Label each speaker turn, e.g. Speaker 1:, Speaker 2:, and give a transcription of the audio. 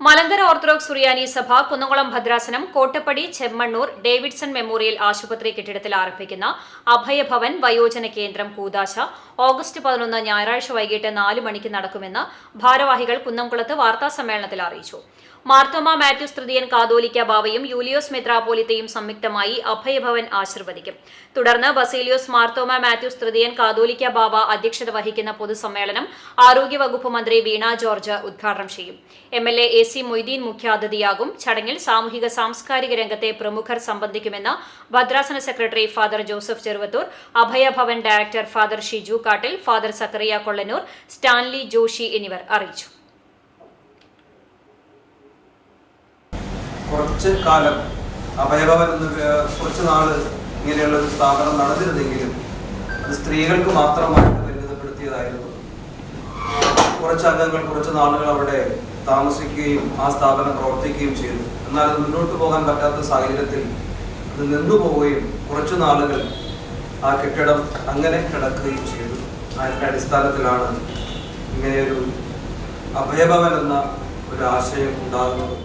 Speaker 1: Malankara Orthodox Suriyani സഭ കുന്നംകുളം ഭദ്രാസനം Kottappadi Chemmannur Davidson memorial ആശുപത്രി കെട്ടിടത്തിൽ ആരംഭിക്കുന്ന അഭയഭവൻ വയോജന കേന്ദ്രം കൂതാശ ഓഗസ്റ്റ് പതിനൊന്ന് ഞായറാഴ്ച വൈകിട്ട് നാല് മണിക്ക് നടക്കുമെന്ന് ഭാരവാഹികൾ കുന്നംകുളത്ത് വാർത്താസമ്മേളനത്തിൽ അറിയിച്ചു. മാർത്തോമ മാത്യൂസ് തൃതീയൻ കാതോലിക്ക ബാവയും യൂലിയോസ് മെത്രാപോലിത്തയും സംയുക്തമായി അഭയഭവൻ ആശീർവദിക്കും. തുടർന്ന് ബസേലിയോസ് മാർത്തോമ മാത്യൂസ് തൃതീയൻ കാതോലിക്ക ബാവ അധ്യക്ഷത വഹിക്കുന്ന പൊതുസമ്മേളനം ആരോഗ്യവകുപ്പ് മന്ത്രി വീണ ജോർജ് ഉദ്ഘാടനം ചെയ്യും. M L A C Moideen മുഖ്യാതിഥിയാകും. ചടങ്ങിൽ സാമൂഹിക സാംസ്കാരിക രംഗത്തെ പ്രമുഖർ സംബന്ധിക്കുമെന്ന് ഭദ്രാസന secretary father Joseph Cheruvathur Abhayabhavan director father Shiju Kattil father Zacharia Kollanoor Stanley Joshi എന്നിവർ അറിയിച്ചു.
Speaker 2: കുറച്ച് കാലം അഭയഭവൻ കുറച്ച് നാൾ ഇങ്ങനെയുള്ള ഒരു സ്ഥാപനം നടന്നിരുന്നെങ്കിലും അത് സ്ത്രീകൾക്ക് മാത്രമായിട്ട് പരിമിതപ്പെടുത്തിയതായിരുന്നു. കുറച്ച് അംഗങ്ങൾ കുറച്ച് നാളുകൾ അവിടെ താമസിക്കുകയും ആ സ്ഥാപനം പ്രവർത്തിക്കുകയും ചെയ്തു. എന്നാൽ അത് മുന്നോട്ട് പോകാൻ പറ്റാത്ത സാഹചര്യത്തിൽ അത് നിന്നു പോവുകയും കുറച്ചു നാളുകൾ ആ കെട്ടിടം അങ്ങനെ കിടക്കുകയും ചെയ്തു. അതിന്റെ അടിസ്ഥാനത്തിലാണ് ഇങ്ങനെയൊരു അഭയഭവൻ എന്ന ഒരു ആശയം ഉണ്ടാകുന്നത്.